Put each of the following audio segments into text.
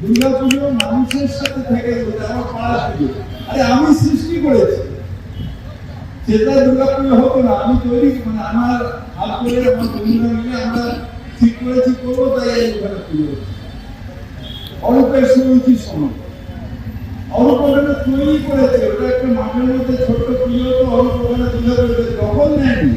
দুর্গা মানুষের সাথে থেকে আরে আমি সৃষ্টি করেছি। সেটা দুর্গা হতো না, আমি তৈরি মানে আমার হাত করে আমার বন্ধুরা মিলে আমরা ঠিক করেছি, করব, তাই এই দুর্গা পুজো শুরুছি সময় ওখানে তৈরি করেছে, ওটা একটা মাঠের মধ্যে ছোট্ট পুজো তো অল্প ওখানে তখন নেয়নি।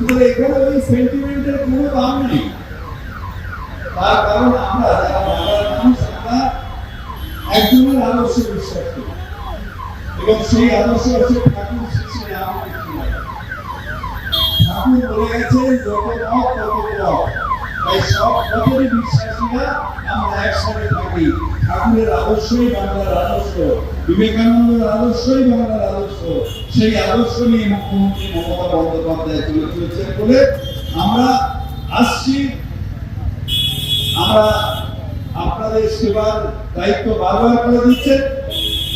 সুতরাং এখানে ওই সেন্টিমেন্টের কোনো দাম নেই। তার কারণ আমরা যারা বাংলার মানুষ, আমরা একজনের আদর্শে বিশ্বাস করি। এবং সেই আদর্শ হচ্ছে ঠাকুর রামকৃষ্ণ ঠাকুর বলে গেছেন, যত তত পথ সব পথেরই বিশ্বাসীরা আমরা একসাথে থাকি ঠাকুরের আদর্শই বাংলার আদর্শ বিবেকানন্দের আদর্শই বাংলার আদর্শ সেই আদর্শ নিয়ে মুখ্যমন্ত্রী মমতা বন্দ্যোপাধ্যায় তুলে চলেছেন বলে আমরা আসছি আমরা আপনাদের সেবার দায়িত্ব বারবার করে দিচ্ছেন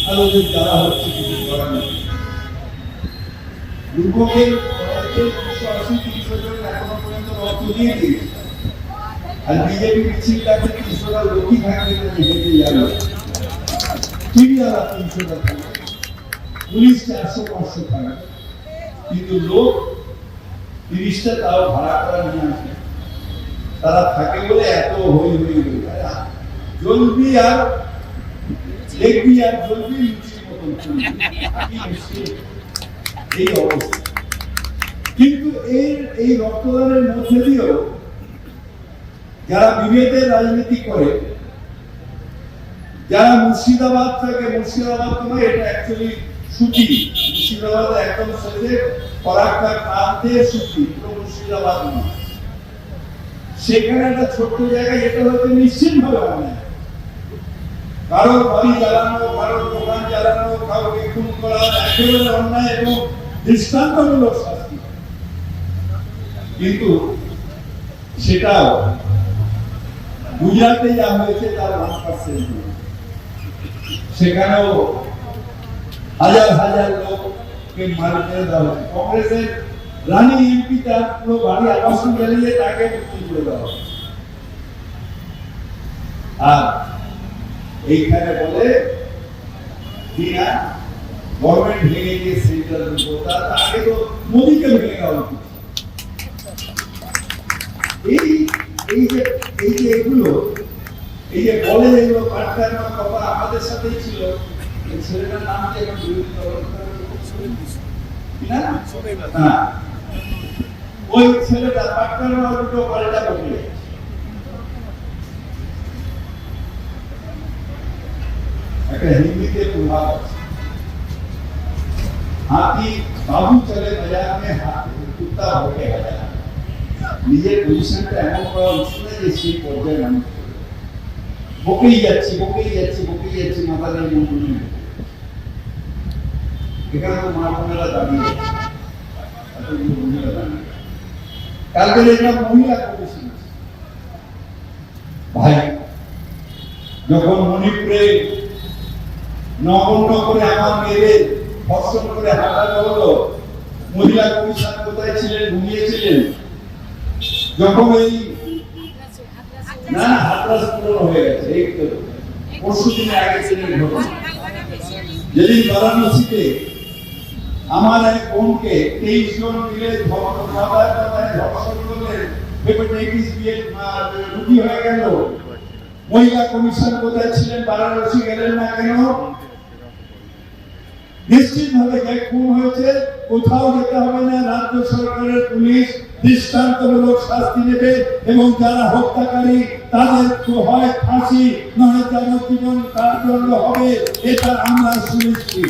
আর ওদের দ্বারা হচ্ছে কিছু করার নেই দুর্ভোগের তিনশো জন এখনও পর্যন্ত রক্ত দিয়ে দিয়েছে আর বিজেপি লোকই থাকবে হেঁটে যাবে। পুলিশ চারশো, পাঁচশো কিন্তু লোক তিরিশটা তাও ভাড়া করা নিয়ে আসে। তারা থাকে বলে এত হই হই হই আরে দেখবি আর জ্বলবি লুচির মতন। এই অবস্থা। কিন্তু এই এই রক্তদানের মধ্যে দিয়েও যারা বিভেদের রাজনীতি করে, যারা মুর্শিদাবাদ থেকে মুর্শিদাবাদ তোমার এটা অ্যাকচুয়ালি সুতি মুর্শিদাবাদ একদম শেষে ফরাক্কা প্রান্তে সুতি পুরো মুর্শিদাবাদ নয়। সেখানে একটা ছোট্ট জায়গায় যেটা হয়তো নিশ্চিত ভাবে অন্যায় কারোর বাড়ি জ্বালানো কারোর দোকান জ্বালানো, কাউকে খুন করা, একেবারে অন্যায় এবং দৃষ্টান্তমূলক শাস্তি। কিন্তু সেটাও গুজরাটে যা হয়েছে তার ওয়ান পার্সেন্ট সেখানেও হাজার হাজার লোককে মার দেওয়া হয়েছে কংগ্রেসের রানী এমপি তার পুরো বাড়ি আবাসন জ্বালিয়ে তাকে মুক্তি করে দেওয়া আর এইখানে বলে কিনা গভর্নমেন্ট ভেঙে গিয়ে সেন্ট্রাল তার তো মোদীকে ভেঙে দেওয়া এই যে এগুলো, এই যে বলে এগুলো করানোর কথা আমাদের সাথেই ছিল ছেলেটার নাম কি এখন বিরোধী না হ্যাঁ? ওই ছেলেটা পাঠ করানোর দুটো পাল্টা বসে একটা হিন্দিতে প্রভাব আছে। বাবু চলে বাজার মে হাতি, কুত্তা হোকে হাজার নিজের পজিশনটা এমন করা উচিত যে সেই পর্যায়ে মানুষ বকেই যাচ্ছি বকেই যাচ্ছি বকেই যাচ্ছি, মাথা মনে এখানে তো মা বোনেরা দাঁড়িয়ে ভাই, যখন মণিপুরে নগণ্য করে কোথায় ছিলেন, ঘুমিয়েছিলেন? যখন এই না হয়ে গেছে পরশু আগে ঘটনা যেদিন বারাণসীতে আমার এক বোনকে তেইশ জন মিলে রুগী হয়ে গেল। মহিলা কমিশন কোথায় ছিলেন, বারাণসী গেলেন না কেন? নিশ্চিত ভাবে যে খুন হয়েছে, কোথাও যেতে হবে না, রাজ্য সরকারের পুলিশ দৃষ্টান্তমূলক শাস্তি নেবে এবং যারা হত্যাকারী, তাদের হয় ফাঁসি নয় যাবজ্জীবন কারাদণ্ড হবে, এটা আমরা সুনিশ্চিত